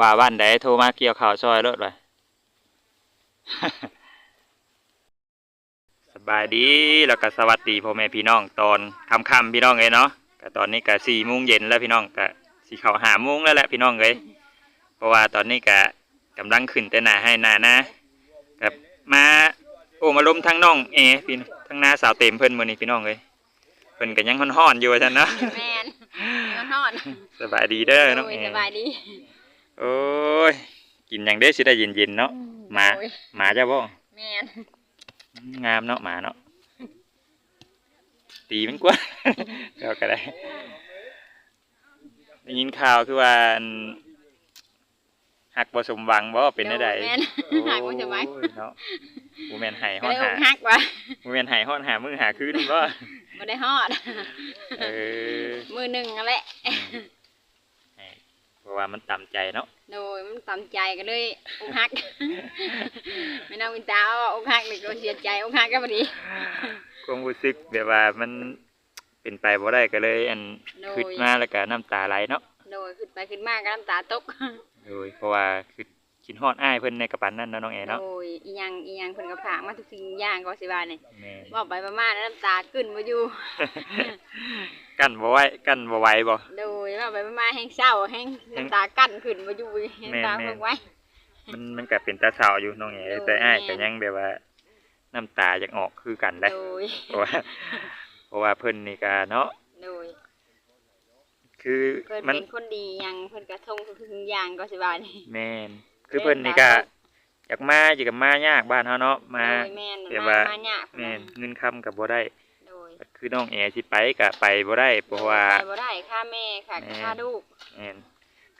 บ่าวบ้านใดโทรมาเกี่ยวข่าวซอยรถเลยสบายดีแล้วก็สวัสดีพ่อแม่พี่น้องตอนค่ำๆพี่น้องเลยเนาะก็ตอนนี้ก็สี่โมงเย็นแล้วพี่น้องก็สี่เข้าหาโมงแล้วแหละพี่น้องเลยเพราะว่าตอนนี้ก็กำลังขึ้นแต่หน้าให้หน้านะกับมาโอ้มาล้มทั้งน้องเอพี่ทั้งหน้าสาวเต็มเพิ่นมื้อนี้พี่น้องเลยเพิ่นก็ยังฮ้อนๆอยู่ว่าซั่นเนาะแมนมันทอดสบายดีเด้อน้องโอ้เอยสบายดี โอ้ย กินอย่างเด้สิได้เย็นๆเนาะหมาโอ้ยหมาจ้าบ่แมนงามเนาะหมาเนาะตีมันกว่าก็ก็ได้ได้ยินข่าวคือว่าอันหักบ่สมหวังบ่เป็นได้ใดแมนหักมันจะไหมโอ้ยเนาะบ่แม่นให้ฮก็อดเลยอหากหักว่ะบ่แม่นให้ฮอดหามื้อหาคืนบ่ไม่ได้ฮอด เออ มือหนึ่งนั่นแหละให้เพราะ ว่ามันต่ำใจเนาะโดยมันตำใจก็เลยอกหัก ไม่น้องวินตาว่าอกหักนี่ก็เสียใจอกหักก็พอดีความรู้สึกแบบว่ามันเป็นไปบ่ได้ก็เลย อันโดยคิดมาแล้วก็น้ำตาไหลเนาะโดยขึ้นไปขึ้นมาก็น้ำตาตกโดยเพราะว่าคือกินฮอดอ้ายเพิ่นในกระปันนั่นเนาะน้องแอโดเนาะยอีหยังอีหยังเพิ่นก็ผากมาทุกสิ่งทุกอย่างก็สิว่านี่แม่นบอกไปประมาณนั้นน้ำตาขึ้นมาอยู่ กั้นบ่ไหวกั้นบ่ไหวบ่ โดยว่าไปประมาณแห้งเศร้าแห้งน้ำตากั้นขึ้นมาอยู่แม่นน้ำตาแม่นเพิ่งไว้ มันมันก็เป็นตาเศร้าอยู่น้องแอโดยแต่อ้ายแม่ก็นยังแบบว่า น้ำตาอยากออกคือกันได้โดยเพราะว่าเพราะว่าเพิ่นนี่ก็เนาะโดยคือเพิ่นมันเป็นคนดีหยังเพิ่นกระทงทุกสิ่งอย่างก็สิว่านี่แม่นคือเพิ่นนี่ก็อยากมาอยากมายากบ้านเฮาเนาะมาโดยแม่นแต่มาว่ามาหยากแม่นเงินคำก็บ่ได้โดย คือน้องแอสิไปก็ไปบ่ได้เพราะว่า ไปบ่ได้ค่าแม่ค่ะแม่ ค่าลูกแม่น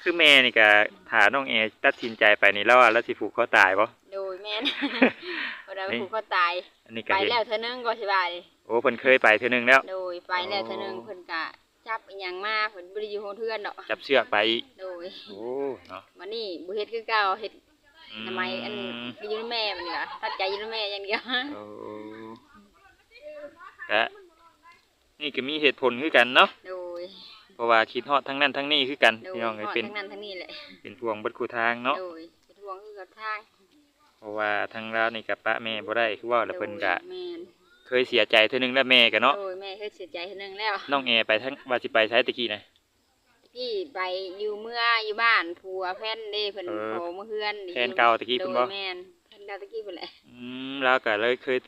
คือแม่นี่ก็ถ้าน้องแอตัดสินใจไปนี่แล้วว่าแล้วสิผูกคอตายบ่ โดยแม่นบ่ได้นี่ผูกคอตาย อันนี้ไปก็เห็นแล้วเท่านึงก็สิว่านี่โอ้เพิ่นเคยไปเทื่อนึงแล้ว โดยไปแล้วเท่านึงอ๋อเพิ่นก็จับอีหยังมาเพิ่นบ่ได้อยู่โฮเทือนดอกจับเชือกไปอีกโดยโอ้เนาะวันนี้บ่เฮ็ดคือเก่าเฮ็ดทำไมอันมไปอยู่ในแม่มันนี่ล่ะตัดใจอยู่ในแม่อย่างเดียวโอ้กะ นี่ก็มีเหตุผลคือกันเนาะโดยเพราะว่าคิดฮอดทั้งนั้นทั้งนี้คือกันโดยพี่น้องเอ้ยฮอดเป็นทั้งนั้นทั้งนี้แหละเป็นพวงเบัดคู่ทางเนาะโดยไปทวงคือกับทางเพราะว่าทางเรานี่กับป้าแม่บ่ได้คือว่าแล้วเพิ่นก็โดยแม่นเคยเสียใจเทื่อนึงแล้วแม่ก็เนาะโดยแม่เคยเสียใจเท่านึงแล้วน้องแอไปทั้งว่าสิไปใช้ตะกี้นะ พี่ไปอยู่เมื่ออยู่บ้านผัวแฟนเด้เพิ่นเออโทรมาเฮือนแฟนเก่าตะกี้โดเพิ่นยบ่แม่นแฟนเก่าตะกี้เพิ่นแหละ อืมแล้วก็เลยเคย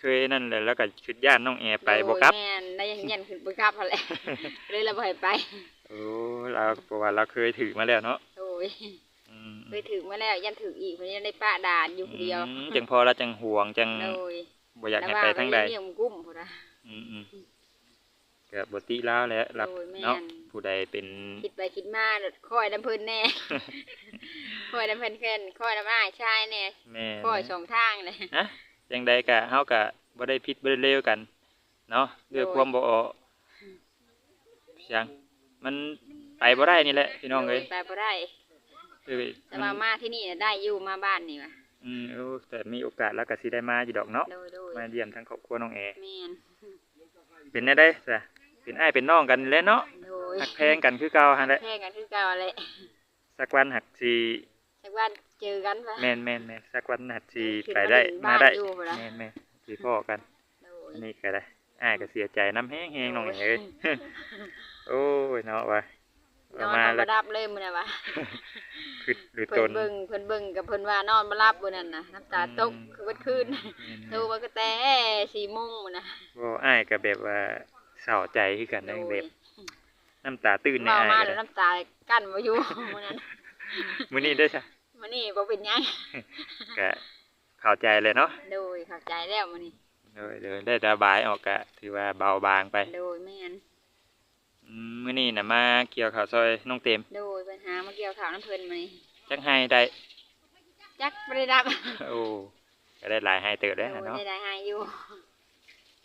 เคยนั่นแหละแล้วก็คิดย่านน้องแอไปบ่กลับโดยแม่นได้ยันยันขึ้นบ่กลับหั่นแหละเลยเราบ่ให้ไป โอ้เราเพราะว่าเราเคยถือมาแล้วเนาะโดยอืมเคยถึงมาแล้วยันถึงอีกเพิ่นยังได้ป้าด่านอยู่คนเดียวอืมจังพอเราจังห่วงจังโดยบ่อยากให้แล้วไปว่าทางใด เลี้ยงกุ้มพุ่นน่ะอืมอืมก็บ่ติแล้วแหละรับโดยแม่น เนาะผู้ใดเป็น คิดไปคิดมาคอยน้ำเพิ่นแน่ คอยน้ำเพิ่นแค่นคอยน้ำอ้ายชายแน่แม่คอยสองทางเลย นะ จังใดก็เฮาก็บ่ได้ผิดบ่ได้เลวกัน เนาะด้วยโดยความบ่อเพียงมันไปบ่ได้นี่แหละพี่น้องเอ้ยไปบ่ได้คือแต่ว่ามาที่นี่น่ะได้อยู่มาบ้านนี่ว่ะอืมโอ้แต่มีโอกาสแล้วก็สิได้มาอยู่ดอกเนาะโดยโดยมาเยี่ยมทั้งครอบครัวน้องแอแม่นเป็นได้ได้ซะเป็นอ้ายเป็นน้องกันแหล้วเนาะโดยหักแพงกันคือเก่าหั่นแหละแพงกันคือเก่าแหละสักวันหักสิ สักวันเจอกันปะ แม่นแม่นแม่นสักวันหักสิขึ้นไปมาได้ถึงมาบ้านได้อยู่พุ่นล่ะ แม่นแม่นสิพ่อกันโดยอันนี้ก็ได้อ้ายก็เสียใจน้ำแห้งๆน้องเอ้ยโอ้ยเนาะว่ะนเอาอนมาบ่แล้วรับเลยมื้อน่ะวะคือหรือเพิ่ตนน เบิ่งเพิ่นเบิ่งกับเพิ่นว่านอนบ่หลับมื้อนั้นน่ะน้ำตาตกอืม คือเบิดคืนโทรมาก็แต่4:00นมื้อน่ะบ่อ้ายก็แบบว่าเศร้าใจคือกันโดนะยแบบน้ำตาตื้นในเมาอ้ายมาก็แล้วได้น้ำตากั้นบ่อยู่มื้อนั้น มื้อนี้ได้อจ้ะมื้อนี้บ่เป็นหยังก็เข้าใจเลยเนาะโดยเข้าใจแล้วมื้อนี้โดยโดยได้ระบายออกก็ถือว่าเบาบางไปโดยแม่นอืมมื้อนี้น่ะมาเกี่ยวข้าวซอยน้องเต็มโดยปัญหามาเกี่ยวข่าวน้ำเพิ่นมื้อนี้จักให้ได้จักบ่ได้รับโอ้ก็ได้หลายให้เติบโดได้ยวเนาะได้ได้หายอยู่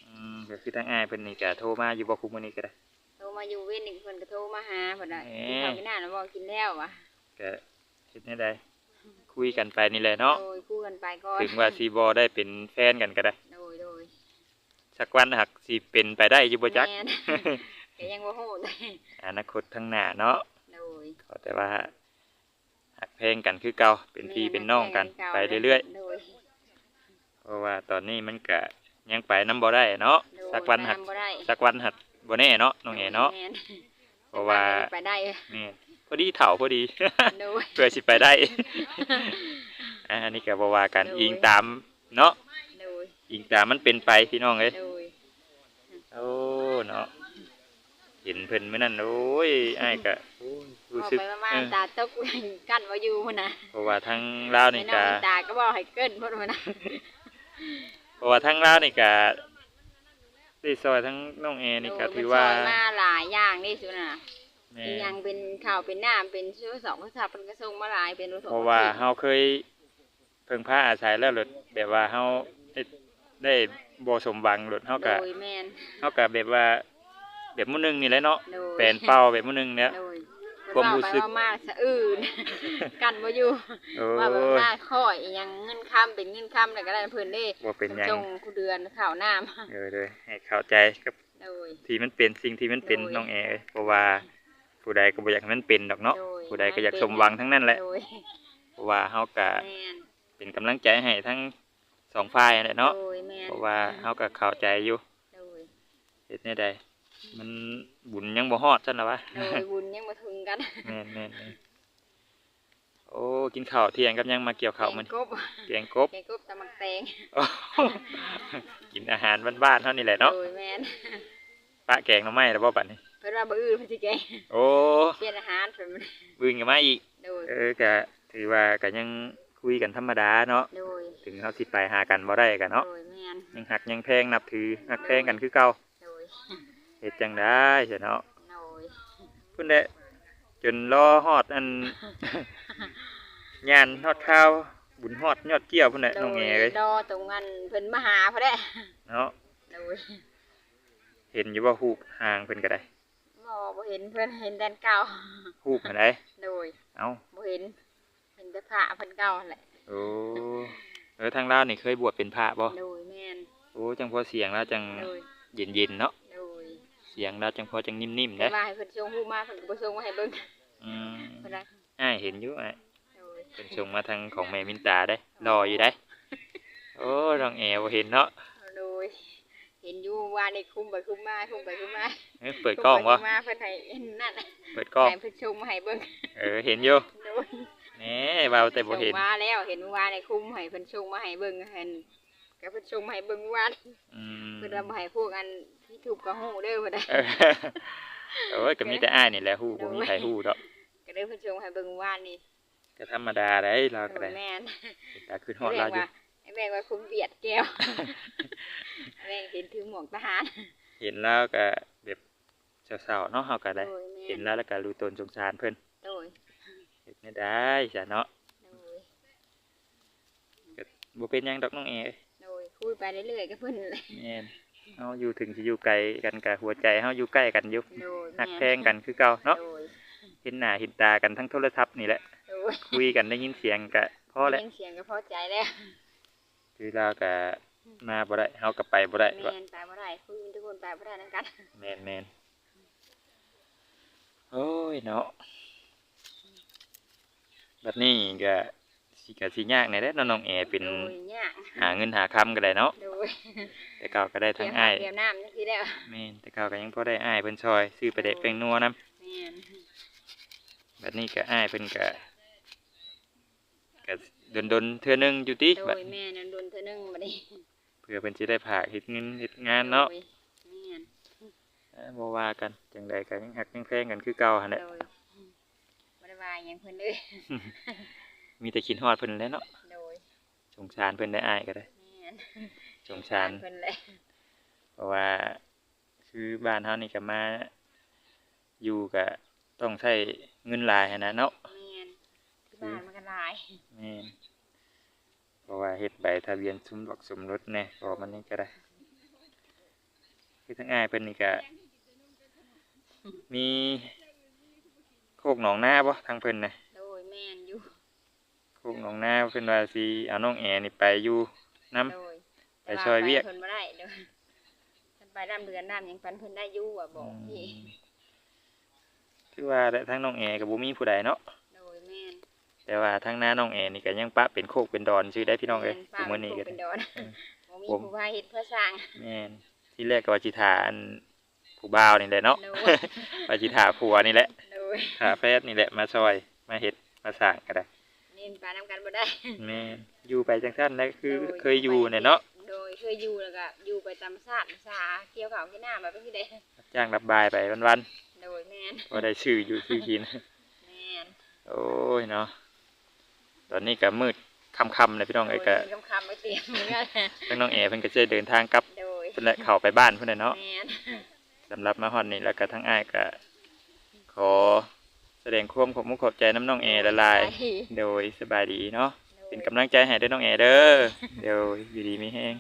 อืมก็คือทั้งอ้ายเพิ่นนี่ก็โทรมาอยู่บ่คุมื้อนี้ก็ได้โทรมาอยู่เว้นหนึ่งเพิ่นก็โทรมาหาเพิ่นว่าแหมกินข้าวกินน้ำแล้วบ่กินแล้ววะ ก็เฮ็ดแนวใดคุยกันไปนี่แหละเนาะ โดยคู่กันไปก่อนถึงว่าสิบ่ได้เป็นแฟนกันก็ได้ โดยโดยสักวันหักสิเป็นไปได้อยู่บ่จัก แม่น ก็ยังบ่ฮู้เลยอนาคตข้างหน้าเนาะโดยขอแต่ว่าหงกันคือเก่าเป็นพี่เป็นน้องกันไปเรื่อยโดยๆ เพราะว่าตอนนี้มันก็ยังไปน้ำบ่ได้เนาะ โดยสักวันหัดไปำบ่ได้สักวันหัดบ่แน่เนาะน้องเอเนาะ แม่เพราะว่า ไปได้ นี่ พอดีเฒ่าพอดี โดย เพื่อสิไปได้ อ่าอันนี้ก็บ่ว่ากันโดย อิงตามเนาะโดยอิงตามมันเป็นไปพี่น้องเอ้ยโดยโอ้เนาะเห็นเพิ่นมื้อนั้นโอ้ยอ้ายก็โอ้ยบรู้อกสึกไปว่ามาเออตาตกกันว่าอยู่พุ่นน่ะเพราะว่าทางลาวนี่ไอ้น้ก็องตาก็บอกให้เกินพุ่นพุ่นน่ะเพราะว่าทางลาวนี่ก็ได้ซอยทั้งน้องเอนี่ก็โดยถือว่ามันซอยมาหลายอย่างนี่สุน่ะ แม่อีหยังเป็นข้าวเป็นน้ำเป็นชื่อสองภาษาเป็นกระทรงมาหลายเป็นรู้สเพราะว่าเฮาเคยเพิ่งพาอาศัยแล้วหลดแบบว่าเฮาได้ได้บ่สมหวังหลดเฮาก็โดยแม่นเฮาก็แบบว่า แบบมื้อหนึงนี่แหละเนาะโดยแปลนเป้าแบบมื้อหนึงเนี่ย โดยความรู้สึกเพิ่นว่าไปว่ามาสะอื่น กันบ่อยู่โอ้ว่าแบบยมาค่อยอีหยังเงินค้ำเป็นเงินค้ำแล้วก็ได้เพิ่นเด้บ่เป็นหยังจงกูเดือนข้าวน้ำเออเลยให้เข้าใจกับโดย ที่มันเป็นสิ่งที่มันเป็นโดย น้องเอเอ้ยเพราะว่า ผู้ใดก็บ่อยากให้มันเป็นดอกเนาะ โดยผู้ใดก็อยากสมหวังทั้งนั้นแหละโดยเพราะว่าเฮาก็แม่นเป็นกำลังใจให้ทั้งสองฝ่ายนั่นแหละเนาะ โดยแม่นเพราะว่าเฮาก็เข้าใจอยู่โดยเฮ็ดแนวใดมันบุญยังบ่ฮอดซั่นล่ะวะ โดยบุญยังมาถึงกันแม่นแม่นแม่นโอ้ กินข้าวเที่ยงกับยังมาเกี่ยวข้าวมันแกงกบแกงกบแกงกบตำมักแตงโอ้ กินอาหารบ้านๆเท่านี้แหละเนาะโดยแม่นปะแกงหน่อไม้แล้วบ่บัดนี้เพิ่นว่าบ่อื่นเพิ่นสิแกงโอ้เปลี่ยนอาหารเพิ่นบึงกันมาอีก โดยเออก็ถือว่าก็ยังคุยกันธรรมดาเนาะ โดยถึงเฮาสิไปหากันบ่ได้กันเนาะ โดยแม่นยังหักยังแพงนับถือหักแพงกันคือเก่าโดยเฮ็ดจังได้เสียเนาะโดยพุ่นแหละจนรอฮอดอันงานฮอดข้าวบุญฮอดยอดเกี่ยวพุ่นแหละน้องแงเอ้ยดอตรงนั้นเพิ่นมาหาพอได้เนาะโดยเห็นอยู่ว่าฮูกห่างเพิ่นก็ได้ บ่บ่เห็นเพิ่นเห็นแต่เก่าฮูกอันใดโดยเอ้าบ่เห็นเห็นแต่พระเพิ่นเก่าแหละโอ้เออทางลาวนี่เคยบวชเป็นพระบ่โดยแม่นโอ้จังพอเสียงแล้วจังโดยเย็นๆเนาะโดยเสียงแล้วจังพอจังนิ่มๆแต่เด้ว่าให้เพิ่นส่งรูปมาเพิ่นก็บ่ส่งมาให้เบิ่งอืมเพิ่นว่าอ้ายเห็นอยู่อ้ายโดยเป็นส่งมาทางของแม่มินตาได้รออยู่ได้โอ้น้องแอบ่เห็นเนาะโดย เห็นอยู่ว่าในคุมไปคุมมาคุมไปคุมมาเอ้ยเปิดกล้องวะคุมไปคุมมาเพิ่นให้เห็นนั่นน่ะเปิดกล้องให้เพิ่นส่งมาให้เบิ่งเออเห็นอยู่โดยแหน่เบาแต่บ่เห็นส่งมาแล้วเห็นว่าในคุมให้เพิ่นส่งมาให้เบิ่งเห็นก็เพิ่นส่งมาให้เบิ่งว่าอืมเพิ่นว่าบ่ให้พวกอันที่ถูกก็ฮู้เด้อเพิ่นน่ะเออโอ้ยก็มีแต่อ้ายนี่แหละฮู้บ่มีใครฮู้ดอกก็เลยเพิ่นส่งให้เบิ่งว่านี่ก็ธรรมดาได้เราก็โดได้ยแม่นแต่คือฮอดเราอยู่ไอ้ แม่งว่าคุมเบียดแก้วไอ้แม่งเห็นถือหมวกทหาร เห็นแล้วก็แบบเศร้าๆเนาะเฮาก็ได้โดยแม่เห็นแล้วแล้วก็รู้ตนสงสารเพิ่นโดยเฮ็ดไม่ได้จ้ะเนาะโดยบ่เป็นหยังดอกน้องเอโดยคุยไปเรื่อยๆกับเพิ่นเลยแม่นเฮาอยู่ถึงสิอยู่ไกลกันก็หัวใจเฮาอยู่ใกล้กันอยู่โดยฮักม่แพงกันคือเก่าเนาะโดยเห็นหน้าเห็นตากันทั้งโทรศัพท์นี่แหละโดยคุยกันได้ยินเสียงก็พอแล้วเสียงเสียงก็พอใจแล้ว คือเราก็มาบ่ได้เฮาก็ไปบ่ได้แมว่านตายบ่ได้คุยทุกคนตายบ่ได้นํกันแม่นแม่นโอ้ยเนาะบัดนี้ก็สิก็สิยากแหน่เด้อเนาะน้องแอเป็นโดยยากหาเงินหาคำก็ได้เนาะโดยแต่เก่าก็ได้ทั้งอ้ายเตรียมน้ำนี่คือแล้วแม่นแต่เก่าก็ยังพอได้อ้ายเพิ่นช่วยซื้อไปเด็กแป้งนัวนํแม่นบัดนี้ก็อ้ายเพิ่นก็ ก็ดนๆเทื่อนึงอยู่ติโดบัดยแม่นั่นโดนเธอนึงบัดนี้เพื่อเพิ่นสิได้พากเฮ็ดเงินเฮ็ดงานเนาะโดยแม่นเอ้อบ่ว่ากันจังใดก็ยังฮักยังแพงกันคือเก่าหั่นแหละโดยบ่ได้ว่าหยังเพิ่นเลยมีแต่คิดฮอดเพิ่นแหล้วเนาะโดยสงสารเพิ่นได้อ้ายก็ได้แม่นสงสาร เพิ่นเลยเพราะว่าคือบ้านเฮานี่ก็มาอยู่ก็ต้องใช้เงินหลายหั้นนะเนาะแม่น ที่บ้านมันก็หลายแม่นเพราะว่าเฮ็ดใบทะเบียนสมรสสมรสแน่เพราะมันนี่ก็ได้ คือทั้งอ้ายเพิ่นนี่ก็มีโคกหนองนาบ่ทางเพิ่นน่ะโดยแม่นอยู่โคกหนองนาเพิ่นว่าสิเอาน้องแอนี่ไปอยู่นํโดยไปช่วยเวียก แต่าไปเพิ่นบ่ได้เด้อเพิ่นไปน้ำเดือนน้ำหยังปันเพิ่นได้อยู่อะบอกพี่ คือว่าแต่ทั้งน้องแอก็บ่มีผู้ใดเนาะโดย แม่นแต่ว่าทั้งหน้าน้องแอนี่ก็ยังปะเป็นโคกเป็นดอนชื่อได้พี่น้องเอ้ยป้าคือมื้อนี้ก็เป็ได้ นดอนเออบ่มีผม ผู้พาเฮ็ดเพื่อสร้าง แม่นที่แรกก็ว่าจิถาอันผู้บ่าวนี่แหละเนาะโดยว่าจิถาผัวนี่แหละโดยถาแฟนนี่แหละมาซอยมาเฮ็ดมาสร้างก็ได้นี่ปลานํกันบ่ได้ แม่นอยู่ไปจังซั่นแล้วคือโดเคยอยู่เนี่ยเนาะโดยเคยอยู่แล้วก็อยู่ไปตามชาติสาเกี่ยวข้าวกินน้ำแบบนี้ได้จ้างรับบายไปวันโดยแม่นๆก็ได้ชื่ออยู่ชื่อกิน แม่นโอ้ยเนาะ ตอนนี้ก็มืดค่ำๆเลยพี่น้องเอ้ยก็โดยคำๆไปเตรียมเหมือนกันทั้งน้องแอเพิ่นก็จะเดินทางกลับโดยเพิ่นแหละเข้าไปบ้านเพิ่นน่ะเนาะ แม่นสำหรับมาฮอดนี่แล้วก็ทั้งอ้ายก็ขอแสดงความขอบคุณขอบใจน้ำน้องแอละลาย โดยสบายดีเนาะ เป็นกำลังใจให้เด้วยน้องแอเด้อ เดี๋ยวอยู่ดีมีแห้ง